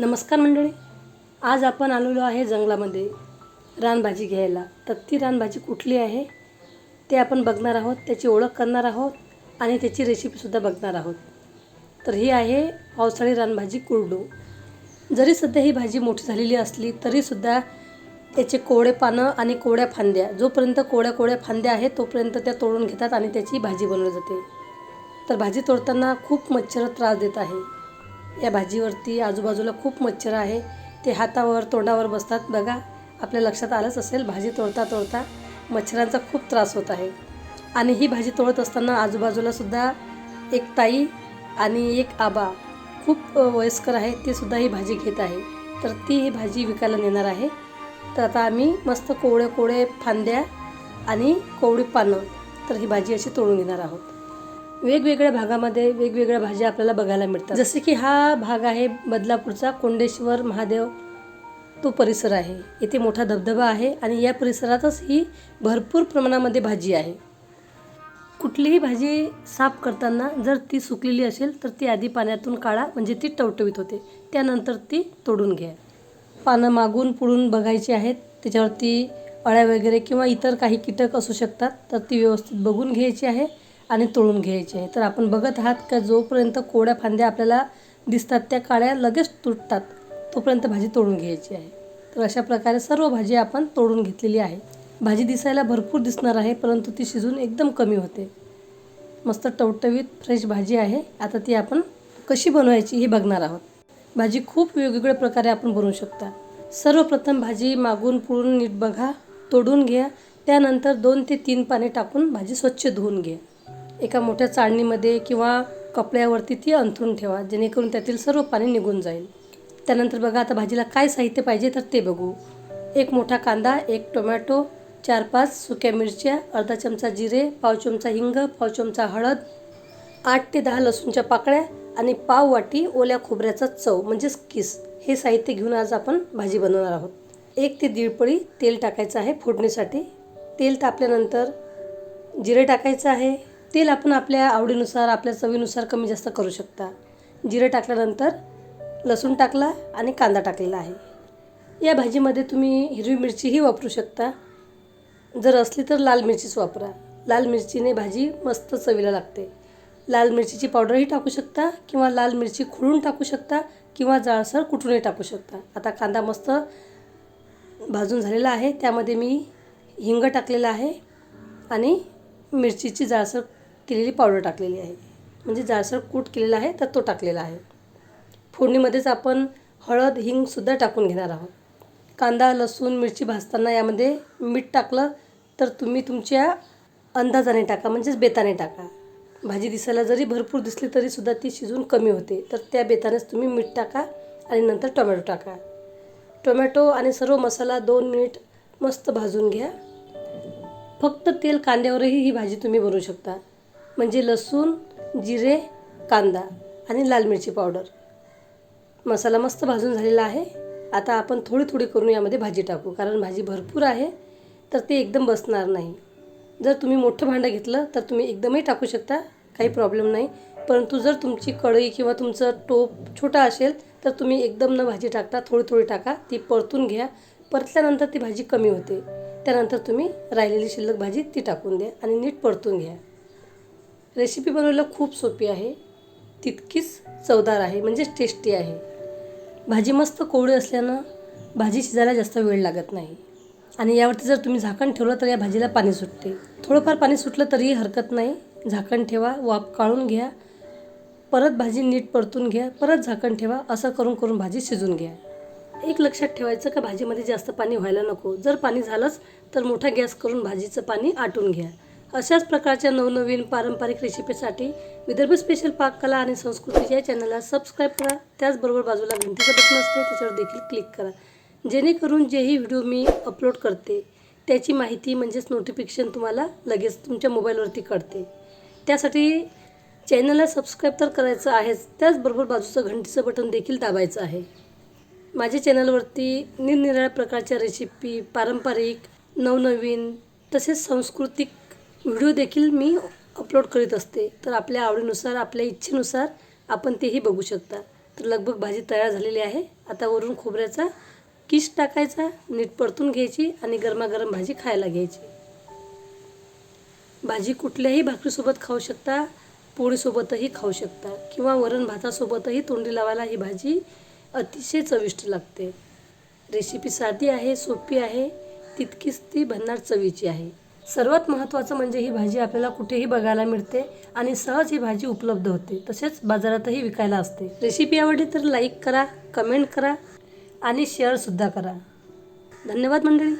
नमस्कार मंडळी. आज आपण आलेलो आहे जंगलामध्ये रानभाजी घ्यायला. तर ती रानभाजी कुठली आहे? ते आपण बघणार आहोत त्याची ओळख करणार आहोत आणि त्याची रेसिपीसुद्धा बघणार आहोत. तर ही आहे पावसाळी रानभाजी कुरडू. जरी सध्या ही भाजी मोठी झालेली असली तरीसुद्धा त्याचे कोवळे पानं आणि कोवळ्या फांद्या जोपर्यंत कोवळ्या कोवळ्या फांद्या आहेत तोपर्यंत त्या तोडून घेतात आणि त्याची भाजी बनवली जाते. तर भाजी तोडताना खूप मच्छर त्रास देत आहे. या भाजीवरती आजूबाजूला खूप मच्छर आहे. ते हातावर तोंडावर बसतात. बघा आपल्या लक्षात आलंच असेल भाजी तोडता तोडता मच्छरांचा खूप त्रास होत आहे. आणि ही भाजी तोडत असताना आजूबाजूला सुद्धा एक ताई आणि एक आबा खूप वयस्कर आहे. ते सुद्धा ही भाजी घेत आहे. तर ती ही भाजी विकायला नेणार आहे. तर आता आम्ही मस्त कोवळे कोवळे फांद्या आणि कोवळी पानं तर ही भाजी अशी तोडून घेणार आहोत. वेगवेगळ्या भागामध्ये वेगवेगळ्या भाज्या आपल्याला बघायला मिळतात. जसे की हा भाग आहे बदलापूरचा कोंडेश्वर महादेव तो परिसर आहे. इथे मोठा धबधबा आहे आणि या परिसरातच ही भरपूर प्रमाणामध्ये भाजी आहे. कुठलीही भाजी साफ करताना जर ती सुकलेली असेल तर ती आधी पाण्यातून काढा म्हणजे ती टवटवीत होते. त्यानंतर ती तोडून घ्या. पानं मागून पुढून बघायची आहेत. त्याच्यावरती अळ्या वगैरे किंवा इतर काही कीटक असू शकतात तर ती व्यवस्थित बघून घ्यायची आहे. आणि तोडून घ्यायची. आहे तर आपण बघत आहात का जोपर्यंत कोड्या फांद्या आपल्याला दिसतात त्या काळ्या लगेच तुटतात तोपर्यंत भाजी तोडून घ्यायची आहे. तर अशा प्रकारे सर्व भाजी आपण तोडून घेतलेली आहे. भाजी दिसायला भरपूर दिसणार आहे परंतु ती शिजून एकदम कमी होते. मस्त टवटवीत फ्रेश भाजी आहे. आता ती आपण कशी बनवायची हे बघणार आहोत. भाजी खूप वेगवेगळ्या प्रकारे आपण बनवू शकता. सर्वप्रथम भाजी मागून पुळून नीट बघा तोडून घ्या. त्यानंतर दोन ते तीन पाने टाकून भाजी स्वच्छ धुवून घ्या. एका मोठ्या चाळणीमध्ये किंवा कपड्यावरती ती अंथरून ठेवा जेणेकरून त्यातील सर्व पाणी निघून जाईल. त्यानंतर बघा आता भाजीला काय साहित्य पाहिजे तर ते बघू. एक मोठा कांदा एक टोमॅटो चार पाच सुक्या मिरच्या अर्धा चमचा जिरे पाव चमचा हिंग पाव चमचा हळद आठ ते दहा लसूणच्या पाकळ्या आणि पाव वाटी ओल्या खोबऱ्याचा चव म्हणजेच किस हे साहित्य घेऊन आज आपण भाजी बनवणार आहोत. एक ते दीड पळी तेल टाकायचं आहे फोडणीसाठी. तेल तापल्यानंतर जिरे टाकायचं आहे. तेल आपण आपल्या आवडीनुसार आपल्या चवीनुसार कमी जास्त करू शकता. जिरं टाकल्यानंतर लसूण टाकला आणि कांदा टाकलेला आहे. या भाजीमध्ये तुम्ही हिरवी मिरचीही वापरू शकता. जर असली तर लाल मिरचीच वापरा. लाल मिरचीने भाजी मस्त चवीला लागते. लाल मिरचीची पावडरही टाकू शकता किंवा लाल मिरची खुळून टाकू शकता किंवा जाळसर कुटूनही टाकू शकता. आता कांदा मस्त भाजून झालेला आहे. त्यामध्ये मी हिंग टाकलेला आहे आणि मिरचीची जाळसर केलेली पावडर टाकलेली आहे. म्हणजे जाळसर कूट केलेला आहे तर तो टाकलेला आहे. फोडणीमध्येच आपण हळद हिंगसुद्धा टाकून घेणार आहोत. कांदा लसूण मिरची भाजताना यामध्ये मीठ टाकलं तर तुम्ही तुमच्या अंदाजाने टाका म्हणजेच बेताने टाका. भाजी दिसायला जरी भरपूर दिसली तरीसुद्धा ती शिजून कमी होते. तर त्या बेतानेच तुम्ही मीठ टाका आणि नंतर टोमॅटो टाका. टोमॅटो आणि सर्व मसाला दोन मिनिट मस्त भाजून घ्या. फक्त तेल कांद्यावरही ही भाजी तुम्ही बनवू शकता. म्हणजे लसूण जिरे कांदा आणि लाल मिरची पावडर. मसाला मस्त भाजून झालेला आहे. आता आपण थोडी थोडी करून यामध्ये भाजी टाकू. कारण भाजी भरपूर आहे तर ते एकदम बसणार नाही. जर तुम्ही मोठं भांडं घेतलं तर तुम्ही एकदमही टाकू शकता. काही प्रॉब्लेम नाही. परंतु जर तुमची कढई किंवा तुमचं टोप छोटा असेल तर तुम्ही एकदम न भाजी टाकता थोडी थोडी टाका. ती परतून घ्या. परतल्यानंतर ती भाजी कमी होते. त्यानंतर तुम्ही राहिलेली शिल्लक भाजी ती टाकून द्या आणि नीट परतून घ्या. रेसिपी बनवायला खूप सोपी आहे. तितकीच चवदार आहे म्हणजेच टेस्टी आहे. भाजी मस्त कोवळी असल्यानं भाजी शिजायला जास्त वेळ लागत नाही. आणि यावरती जर तुम्ही झाकण ठेवलं तर या भाजीला पाणी सुटते. थोडंफार पाणी सुटलं तरीही हरकत नाही. झाकण ठेवा वाफ काढून घ्या. परत भाजी नीट परतून घ्या. परत झाकण ठेवा. असं करून करून भाजी शिजून घ्या. एक लक्षात ठेवायचं का भाजीमध्ये जास्त पाणी व्हायला नको. जर पाणी झालंच तर मोठा गॅस करून भाजीचं पाणी आटून घ्या. अशाच प्रकारच्या नवनवीन पारंपरिक रेसिपीसाठी विदर्भ स्पेशल पाककला आणि संस्कृती या चॅनलला सबस्क्राईब करा. त्याचबरोबर बाजूला घंटीचं बटन असते त्याच्यावर देखील क्लिक करा. जेणेकरून जेही व्हिडिओ मी अपलोड करते त्याची माहिती म्हणजेच नोटिफिकेशन तुम्हाला लगेच तुमच्या मोबाईलवरती कळते. त्यासाठी चॅनलला सबस्क्राईब तर करायचं आहेच त्याचबरोबर बाजूचं घंटीचं बटन देखील दाबायचं आहे. माझ्या चॅनलवरती निरनिराळ्या प्रकारच्या रेसिपी पारंपरिक नवनवीन तसेच सांस्कृतिक व्हिडिओ देखील मी अपलोड करीत असते. तर आपल्या आवडीनुसार आपल्या इच्छेनुसार आपण तेही बघू शकता. तर लगभग भाजी तयार झालेली आहे. आता वरून खोबऱ्याचा किस टाकायचा नीट परतून घ्यायची आणि गरमागरम भाजी खायला घ्यायची. भाजी कुठल्याही भाकरीसोबत खाऊ शकता पोळीसोबतही खाऊ शकता किंवा वरण भातासोबतही तोंडी लावायला ही भाजी अतिशय चविष्ट लागते. रेसिपी साधी आहे सोपी आहे तितकीच ती भन्नाट चवीची आहे. सर्वात महत्त्वाचं म्हणजे ही भाजी आपल्याला कुठेही बघायला मिळते आणि सहज ही भाजी उपलब्ध होते. तसेच बाजारातही विकायला असते. रेसिपी आवडली तर लाईक करा कमेंट करा आणि शेअरसुद्धा करा. धन्यवाद मंडळी.